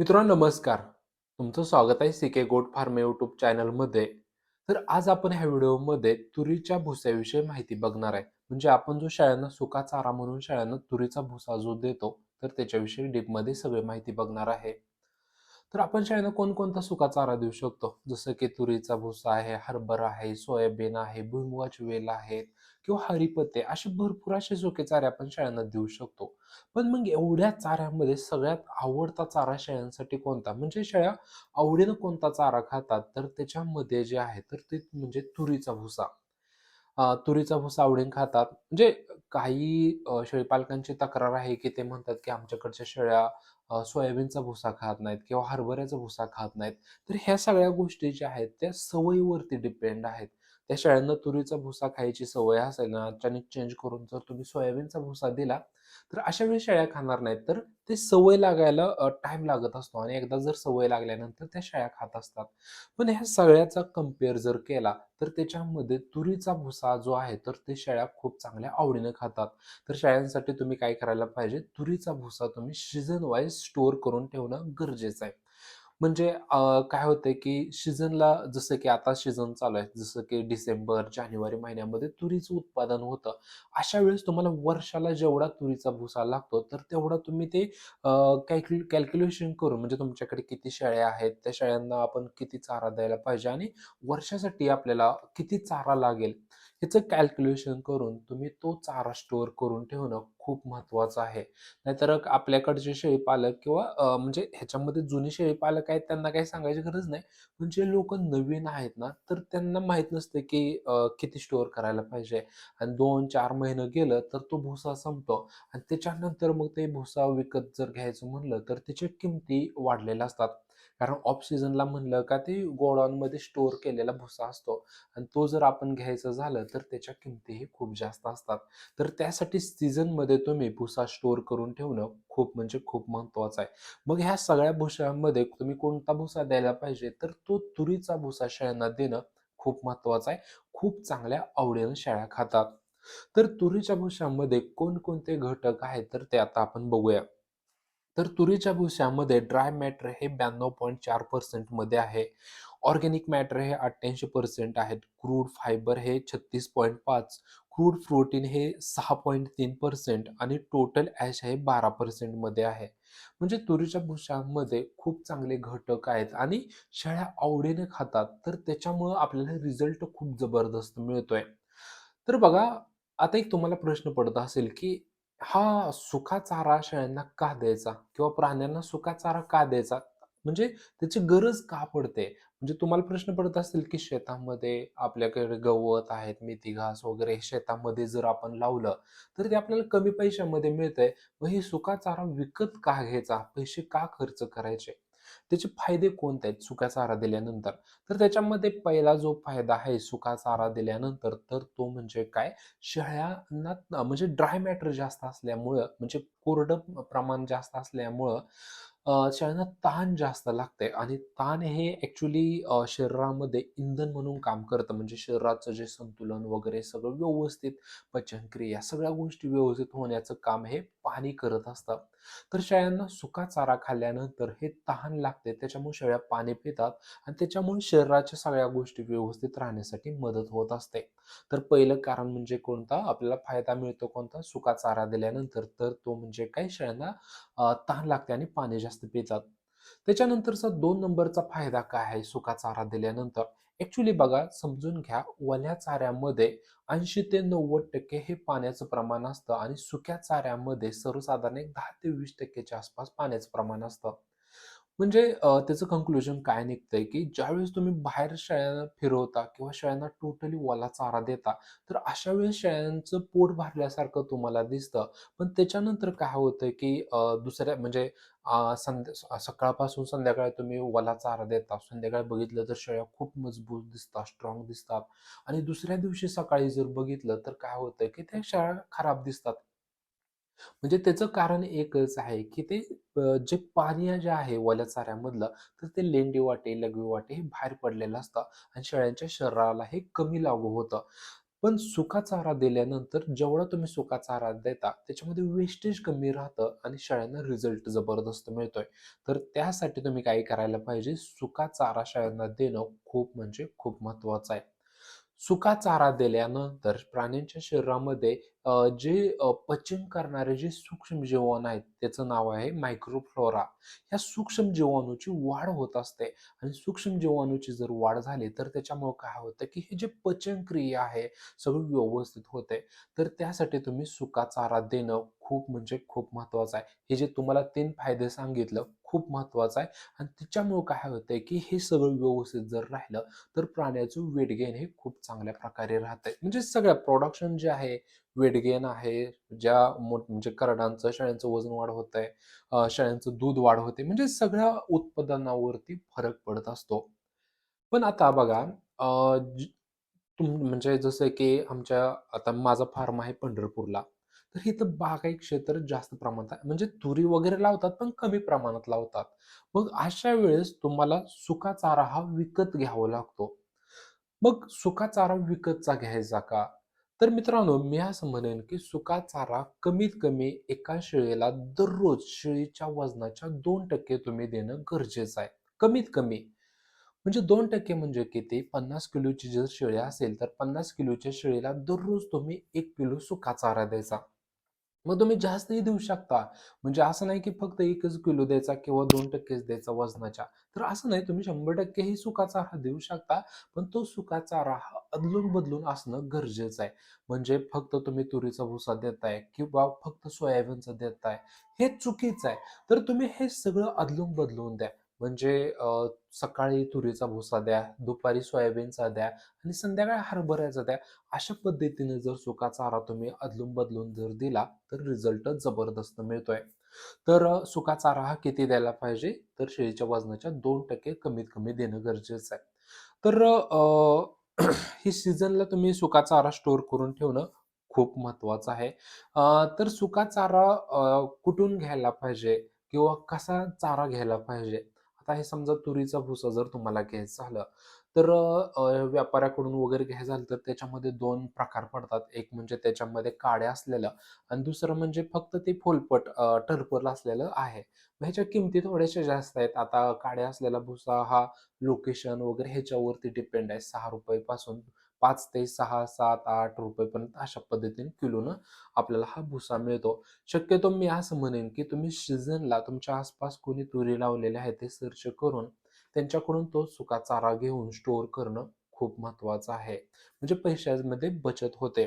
मित्रांनो नमस्कार. तुमचं स्वागत आहे सी के गोट फार्म यूट्यूब चॅनलमध्ये. तर आज आपण ह्या व्हिडिओमध्ये तुरीच्या भुस्याविषयी माहिती बघणार आहे. म्हणजे आपण जो शाळांना सुका चारा म्हणून शाळांना तुरीचा भुसा जो देतो, तर त्याच्याविषयी डीपमध्ये सगळी माहिती बघणार आहे. तर आपण शाळेनं कोणकोणता सुका चारा देऊ शकतो? जसं की तुरीचा भुसा आहे, हरभरा आहे, सोयाबीन आहे, भुईमुगाची वेल आहेत किंवा हरिपत्ते असे भरपूर असे सुके चारे आपण शेळ्यांना देऊ शकतो. पण मग एवढ्या चाऱ्यामध्ये सगळ्यात आवडता चारा शेळ्यांसाठी कोणता? म्हणजे शेळ्या आवडीनं कोणता चारा खातात? तर त्याच्यामध्ये जे आहे तर ते म्हणजे तुरीचा भुसा. तुरीचा भुसा आवडीन खातात. म्हणजे काही शेळी शेळीपालकांची तक्रार आहे, की ते म्हणतात, की आमच्याकडच्या शेळ्या सोयाबीनचा भुसा खात नाहीत किंवा हरभऱ्याचा भुसा खात नाहीत. तर ह्या सगळ्या गोष्टी ज्या आहेत त्या सवयीवरती डिपेंड आहेत. त्या शाळांना तुरीचा भुसा खायची सवय असेल ना, अचानक चेंज करून जर तुम्ही सोयाबीनचा भुसा दिला, तर अशा वेळी शेळ्या खाणार नाहीत. तर ते सवय लागायला टाइम टाईम लागत असतो आणि एकदा जर सवय लागल्यानंतर त्या शेळ्या खात असतात. पण ह्या सगळ्याचा कंपेअर जर केला, तर त्याच्यामध्ये तुरीचा भुसा जो आहे, तर ते शेळ्या खूप चांगल्या आवडीने खातात. तर शेळ्यांसाठी तुम्ही काय करायला पाहिजे, तुरीचा भुसा तुम्ही सीझन वाईज स्टोअर करून ठेवणं गरजेचं आहे. म्हणजे अ, काय होतंय, की सीझनला जसं की आता सीझन चालू आहे, जसं की डिसेंबर, जानेवारी महिन्यामध्ये तुरीचं उत्पादन होतं. अशा वेळेस तुम्हाला वर्षाला जेवढा तुरीचा भुसा लागतो, तर तेवढा तुम्ही ते कॅल्क्यु कॅल्क्युलेशन करून म्हणजे तुमच्याकडे किती शेळ्या आहेत, त्या शेळ्यांना आपण किती चारा द्यायला पाहिजे आणि वर्षासाठी आपल्याला किती चारा लागेल, ह्याचं कॅल्क्युलेशन करून तुम्ही तो चारा स्टोअर करून ठेवणं खूप महत्त्वाचं आहे. नाहीतर आपल्याकडचे शेळीपालक किंवा म्हणजे ह्याच्यामध्ये जुने शेळीपालक आहेत त्यांना काही सांगायची गरज नाही. पण जे नवीन आहेत ना, तर त्यांना माहीत नसते की किती स्टोअर करायला पाहिजे आणि 2-4 महिने गेलं तर तो भुसा संपतो आणि त्याच्यानंतर मग ते भुसा विकत जर घ्यायचं म्हणलं तर त्याच्या किमती वाढलेल्या असतात. कारण ऑफ सीझनला म्हणलं का ते गोडाऊनमध्ये स्टोअर केलेला भुसा असतो आणि तो जर आपण घ्यायचं झालं तर त्याच्या किमतीही खूप जास्त असतात. तर त्यासाठी सीझनमध्ये तुम्ही भुसा स्टोअर करून ठेवणं खूप म्हणजे खूप महत्त्वाचं आहे. मग ह्या सगळ्या भुशामध्ये तुम्ही कोणता भुसा द्यायला पाहिजे, तर तो तुरीचा भुसा शेळ्यांना देणं खूप महत्त्वाचं आहे. खूप चांगल्या आवडीनं शेळ्या खातात. तर तुरीच्या भुशामध्ये कोणकोणते घटक आहेत, तर ते आता आपण बघूया. तर तुरीच्या भुस्यामध्ये ड्राय मॅटर हे ब्याण्णव पॉईंट चार पर्सेंटमध्ये आहे. ऑर्गॅनिक मॅटर हे 88% आहेत. क्रूड फायबर हे 36.5, क्रूड प्रोटीन हे 6.3% आणि टोटल ॲश हे बारा पर्सेंटमध्ये आहे. म्हणजे तुरीच्या भुशामध्ये खूप चांगले घटक आहेत आणि शेळ्या आवडीने खातात. तर त्याच्यामुळं आपल्याला रिझल्ट खूप जबरदस्त मिळतोय. तर बघा, आता एक तुम्हाला प्रश्न पडत असेल, की हा सुका चारा शेळ्यांना का द्यायचा? किंवा प्राण्यांना सुका चारा का द्यायचा? म्हणजे त्याची गरज का पडते? म्हणजे तुम्हाला प्रश्न पडत असतील की शेतामध्ये आपल्याकडे गवत आहेत, मेथी घास वगैरे शेतामध्ये जर आपण लावलं, तर ते आपल्याला कमी पैशामध्ये मिळतंय. मग हे सुका चारा विकत का घ्यायचा? पैसे का खर्च करायचे? त्याचे फायदे कोणते आहेत सुका चारा दिल्यानंतर? तर त्याच्यामध्ये पहिला जो फायदा आहे सुका चारा दिल्यानंतर, तर तो म्हणजे काय? शेळ्यांना म्हणजे ड्राय मॅटर जास्त असल्यामुळं, म्हणजे कोरडं प्रमाण जास्त असल्यामुळं शेळ्यांना ताण जास्त लागतंय आणि ताण हे ॲक्चुअली शरीरामध्ये इंधन म्हणून काम करतं. म्हणजे शरीराचं जे संतुलन वगैरे सगळं व्यवस्थित पचनक्रिया सगळ्या गोष्टी व्यवस्थित होण्याचं काम हे पाणी करत असतं. तर शेळ्यांना सुका चारा खाल्ल्यानंतर हे तहान लागते. त्याच्यामुळे शेळ्या पाणी पितात आणि त्याच्यामुळे शरीराच्या सगळ्या गोष्टी व्यवस्थित राहण्यासाठी मदत होत असते. तर पहिलं कारण म्हणजे कोणता? आपल्याला फायदा मिळतो कोणता? सुका चारा दिल्यानंतर. तर तो म्हणजे काय? शेळ्यांना तहान लागते आणि पाणी जास्त पितात. त्याच्यानंतरचा दोन नंबरचा फायदा काय आहे सुका चारा दिल्यानंतर? ॲक्च्युली बघा, समजून घ्या, वल्या चाऱ्यामध्ये 80 ते 90% हे पाण्याचं प्रमाण असतं आणि सुक्या चाऱ्यामध्ये सर्वसाधारण एक दहा ते वीस टक्केच्या आसपास पाण्याचं प्रमाण असतं. म्हणजे त्याचं कन्क्लुजन काय निघतंय, की ज्यावेळेस तुम्ही बाहेर शाळांना फिरवता किंवा शेळ्यांना टोटली ओला चारा देता, तर अशा वेळेस शेळ्यांचं पोट भरल्यासारखं तुम्हाला दिसतं. पण त्याच्यानंतर काय होतं की दुसऱ्या म्हणजे संध्या सकाळपासून संध्याकाळी तुम्ही ओला चारा देता. संध्याकाळी बघितलं तर शेळ्या खूप मजबूत दिसतात, स्ट्राँग दिसतात आणि दुसऱ्या दिवशी सकाळी जर बघितलं तर काय होतं की त्या शेळ्या खराब दिसतात. म्हणजे त्याचं कारण एकच आहे, की ते अ, जे पाणी जे आहे ओल्या चाऱ्यामधलं, तर ते लेंडी वाटे, लघवी वाटे हे बाहेर पडलेलं असतं आणि शेळ्यांच्या शरीराला हे कमी लागू होतं. पण सुका चारा दिल्यानंतर जेवढा तुम्ही सुका चारा देता त्याच्यामध्ये वेस्टेज कमी राहतं आणि शेळ्यांना रिझल्ट जबरदस्त मिळतोय. तर त्यासाठी तुम्ही काय करायला पाहिजे? सुका चारा शेळ्यांना देणं खूप म्हणजे खूप महत्वाचं आहे. सुका चारा दिल्यानंतर प्राण्यांच्या शरीरामध्ये जे पचन करणारे जे सूक्ष्म जीवाणू आहेत त्याचं नाव आहे मायक्रोफ्लोरा ह्या सूक्ष्म जीवाणूची वाढ होत असते. आणि सूक्ष्म जीवाणूची जर वाढ झाली तर त्याच्यामुळे काय होतं की हे जे पचन क्रिया आहे सगळं व्यवस्थित होते. तर त्यासाठी तुम्ही सुका चारा देणं खूप म्हणजे खूप महत्वाचं आहे. हे जे तुम्हाला तीन फायदे सांगितलं खूप महत्वाचं आहे. आणि त्याच्यामुळे काय होतंय की हे सगळं व्यवस्थित जर राहिलं तर प्राण्याचं वेट गेन हे खूप चांगल्या प्रकारे राहतंय. म्हणजे सगळं प्रोडक्शन जे आहे वेट गेन आहे ज्या मोठ म्हणजे करडांचं शेळ्यांचं वजन वाढ होत आहे शेळ्यांचं दूध वाढ होते म्हणजे सगळ्या उत्पादनावरती फरक पडत असतो. पण आता बघा तुम म्हणजे जसं की आमच्या आता माझा फार्म आहे पंढरपूरला तर इथं बागायत क्षेत्र जास्त प्रमाणात आहे. म्हणजे तुरी वगैरे लावतात पण कमी प्रमाणात लावतात. मग अशा वेळेस तुम्हाला सुका चारा हा विकत घ्यावा लागतो. मग सुका चारा विकतचा घ्यायचा का? तर मित्रांनो मी असं म्हणेन की सुका चारा कमीत कमी एका शेळीला दररोज शेळीच्या वजनाच्या दोन टक्के तुम्ही देणं गरजेचं आहे. कमीत कमी. म्हणजे दोन टक्के म्हणजे किती? पन्नास किलोची जर शेळी असेल तर पन्नास किलोच्या शेळीला दररोज तुम्ही एक किलो सुका चारा द्यायचा. मग तुम्ही जास्तही देऊ शकता. म्हणजे असं नाही की फक्त एकच किलो द्यायचा किंवा दोन टक्केच द्यायचा वजनाच्या. तर असं नाही तुम्ही 100% ही सुका देऊ शकता. पण तो सुकाचा चारा हा अदलून-बदलून असणं गरजेचं आहे. म्हणजे फक्त तुम्ही तुरीचा भुसा देताय किंवा फक्त सोयाबीनचा देताय, हे चुकीचं आहे. तर तुम्ही हे सगळं अदलून-बदलून द्या. म्हणजे सकाळी तुरीचा भुसा द्या, दुपारी सोयाबीनचा द्या आणि संध्याकाळी हरभऱ्याचा द्या. अशा पद्धतीने जर सुका चारा तुम्ही अदलून-बदलून जर दिला, तर रिझल्ट जबरदस्त मिळतोय. तर सुका चारा हा किती द्यायला पाहिजे? तर शेळीच्या वजनाच्या दोन टक्के कमीत कमी देणं गरजेचं आहे. तर ही सीझनला तुम्ही सुका चारा स्टोअर करून ठेवणं खूप महत्त्वाचं आहे. तर सुका चारा कुठून घ्यायला पाहिजे किंवा कसा चारा घ्यायला पाहिजे? आता हे समजा तुरीचा भुसा जर तुम्हाला घ्यायचं झालं, तर व्यापाऱ्याकडून वगैरे घ्यायचं झालं तर त्याच्यामध्ये दोन प्रकार पडतात. एक म्हणजे त्याच्यामध्ये काड्या असलेलं आणि दुसरं म्हणजे फक्त ते फोलपट अ, असलेलं आहे. ह्याच्या किमती थोड्याशा जास्त आहेत. आता काड्या असलेला भुसा हा लोकेशन वगैरे ह्याच्यावरती डिपेंड आहे. ₹6 पासून पाच ते सहा सात आठ रुपयेपर्यंत अशा पद्धतीने किलोनं आपल्याला हा भुसा मिळतो. शक्यतो मी असं म्हणेन, की तुम्ही सीझनला तुमच्या आसपास कोणी तुरी लावलेले आहे ते सर्च करून त्यांच्याकडून तो सुका चारा घेऊन स्टोअर करणं खूप महत्त्वाचं आहे. म्हणजे पैशांमध्ये बचत होते.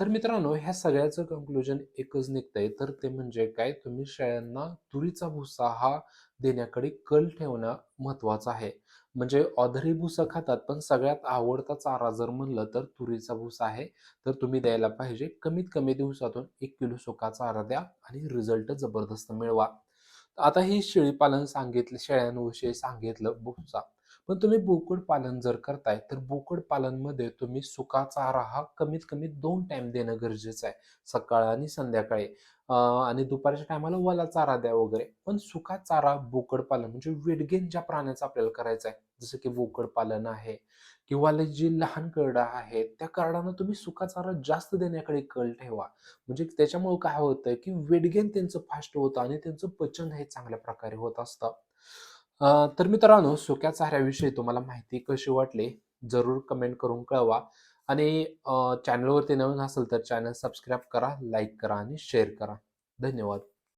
तर मित्रांनो ह्या सगळ्याचं कन्क्लुजन एकच निघतंय तर ते म्हणजे काय तुम्ही शेळ्यांना तुरीचा भुसा हा देण्याकडे कल ठेवणं महत्त्वाचं आहे. म्हणजे ऑधरी भुसा खातात पण सगळ्यात आवडता चारा जर म्हणलं तर तुरीचा भुसा आहे. तर तुम्ही द्यायला पाहिजे. कमीत कमी दिवसातून एक किलो सुका चारा द्या आणि रिझल्ट जबरदस्त मिळवा. आता ही शेळी पालन सांगितलं शेळ्यांविषयी सांगितलं भुसा. पण तुम्ही बोकड पालन जर करताय, तर बोकड पालनमध्ये तुम्ही सुका चारा हा कमीत कमी दोन टाईम देणं गरजेचं आहे. सकाळ आणि संध्याकाळी. आणि दुपारच्या टायमाला वला चारा द्या वगैरे. पण सुका चारा बोकड पालन म्हणजे वेटगेन ज्या प्राण्याचा आपल्याला करायचा आहे, जसं की बोकड पालन आहे किंवा ल जी लहान करडा आहेत, त्या करडांना तुम्ही सुका चारा जास्त देण्याकडे कल ठेवा. म्हणजे त्याच्यामुळे काय होतं, की वेटगेन त्यांचं फास्ट होतं आणि त्यांचं पचन हे चांगल्या प्रकारे होत असतं. तर मित्रांनो, सुक्या चाऱ्याविषयी तुम्हाला माहिती कशी वाटली? जरूर कमेंट करून कळवा आणि चॅनलवरती नवीन असेल तर चॅनल सबस्क्राईब करा, लाईक करा आणि शेअर करा. धन्यवाद.